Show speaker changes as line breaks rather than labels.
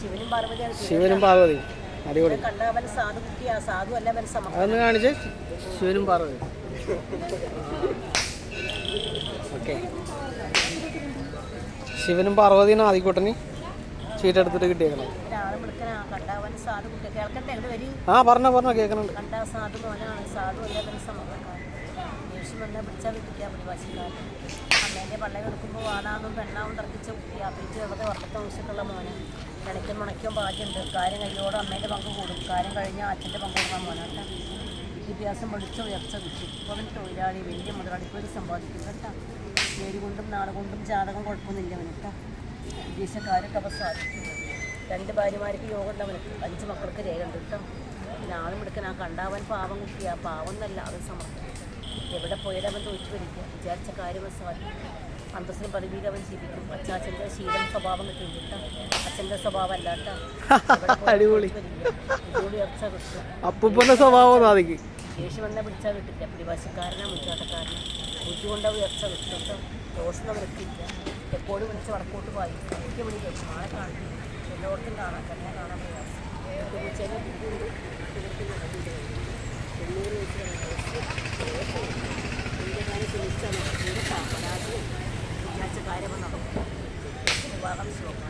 ശിവനും പാർവതിയാണ്
ശിവനും പാർവതി. അടിപൊളി. അതൊന്ന് കാണിച്ച്. ശിവനും പാർവതി. ഓക്കെ. ശിവനും പാർവതിനും ആദ്യക്കൂട്ടന് ചീട്ടെടുത്തിട്ട് കിട്ടിയേക്കണം. ആ പറഞ്ഞോ പറഞ്ഞോ കേൾക്കണുണ്ട്.
സമക്കാരൻ പിടിച്ചാൽ വിട്ടിക്കാൻ പിടിവാശിക്കാരൻ അമ്മേന്റെ പള്ളം എടുക്കുമ്പോൾ വാടാന്നും പെണ്ണാവും തർക്കിച്ച കുട്ടി. പിടിച്ച് വെറുതെ ഉറക്കത്തെ ആവശ്യമുള്ള മോനെ? കിണയ്ക്കും മുണയ്ക്കും ഭാഗ്യമുണ്ട് കാര്യം കയ്യോടെ അമ്മേന്റെ പങ്ക് കൂടും. കാര്യം കഴിഞ്ഞാൽ അച്ഛന്റെ പങ്ക് കൊടുക്കാൻ മോനെ വിദ്യാഭ്യാസം പഠിച്ച ഉയർച്ച കിട്ടി. ഇപ്പോൾ അവൻ തൊഴിലാളി വലിയ മുതലാളിപ്പോയി സമ്പാദിക്കും കേട്ടോ. പേര് കൊണ്ടും നാട് കൊണ്ടും ജാതകം കുഴപ്പമൊന്നുമില്ല അവനേട്ടാ വിദേശക്കാരൊക്കെ അവ സാധിക്കും രണ്ട് ഭാര്യമാർക്ക് യോഗ ഉണ്ട് അഞ്ച് മക്കൾക്ക് രേഖയുണ്ട് കേട്ടോ. ആളും എടുക്കാൻ ആ കണ്ടാവൻ പാവം കുട്ടി ആ പാവം എന്നല്ല അവൻ സമർത്ഥം. എവിടെ പോയാലും അവൻ തോറ്റു വരിക വിചാരിച്ച കാര്യം സാധിക്കും അന്തസ്സിന് പദവിയിൽ അവൻ ജീവിക്കും. അച്ചാച്ചന്റെ ശീലം സ്വഭാവം കിട്ടും കേട്ടോ. അച്ഛന്റെ സ്വഭാവം അല്ലാട്ട
അടിപൊളി.
ഇതോട് ഉയർച്ച കിട്ടും
അപ്പൂപ്പന്റെ സ്വഭാവം ശേഷം
എന്നെ വന്നാൽ പിടിച്ചാൽ കിട്ടില്ല. പിടിവാശക്കാരനാ മുറ്റാട്ടക്കാരനാ ബുദ്ധി കൊണ്ട് ഉയർച്ച കിട്ടും. ദോഷം വൃത്തിയില്ല എപ്പോഴും വിളിച്ച് വടക്കോട്ട് പോയി എനിക്ക് വിളിക്കും നാളെ കാണാൻ എല്ലായിടത്തും കാണാം. കണ്ണെ കാണാൻ പ്രയാസം വിളിച്ചാലും ബുദ്ധിയുണ്ട് Thank you.